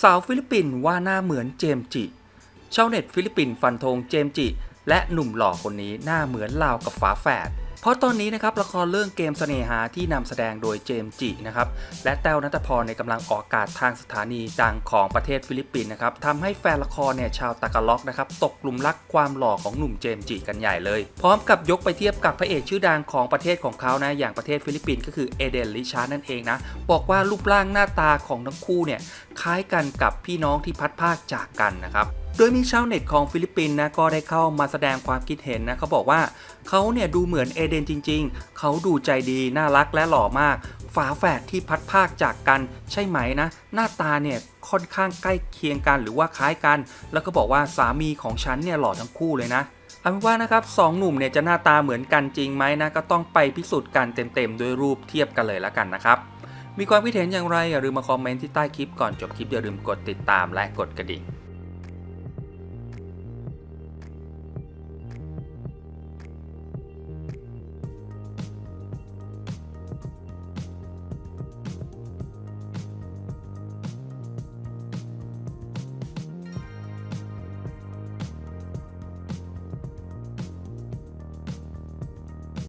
สาวฟิลิปปินส์ว่าหน้าเหมือนเจมจิ ชาวเน็ตฟิลิปปินส์ฟันธงเจมจิ และหนุ่มหล่อคนนี้หน้าเหมือนลาวกับฝาแฝด เพราะตอนนี้นะครับละครเรื่องเกมเสน่หาที่นำแสดงโดยเจมจินะครับและแต้วนัทพรในยกำลังออกอากาศทางสถานีดังของประเทศฟิลิปปินส์นะครับทำให้แฟนละครเนี่ยชาวตากาล็อกนะครับตกหลุมรักความหล่อของหนุ่มเจมจิกันใหญ่เลย พร้อมกับยกไปเทียบกับพระเอกชื่อดังของประเทศของเขานะอย่างประเทศฟิลิปปินส์ก็คือเอเดนลิชาร์นั่นเองนะบอกว่ารูปร่างหน้าตาของทั้งคู่เนี่ยคล้ายกันกับพี่น้องที่พัดภาคจากกันนะครับ โดยมีชาวเน็ตของฟิลิปปินส์นะก็ได้เข้ามาแสดงความคิดเห็นนะเขาบอกว่าเขาเนี่ยดูเหมือนเอเดนจริง ๆ เขาดูใจดี น่ารักและหล่อมาก ฝาแฝดที่พัดภาคจากกันใช่ไหมนะ หน้าตาเนี่ยค่อนข้างใกล้เคียงกันหรือว่าคล้ายกัน แล้วก็บอกว่าสามีของฉันเนี่ยหล่อทั้งคู่เลยนะเอาเป็นว่านะครับสองหนุ่มเนี่ยจะหน้าตาเหมือนกันจริงไหมนะก็ต้องไปพิสูจน์กันเต็มๆด้วยรูปเทียบกันเลยละกันนะครับมีความคิดเห็นอย่างไรอย่าลืมมาคอมเมนต์ที่ใต้คลิปก่อนจบคลิปอย่าลืมกดติดตามและกดกระดิ่ง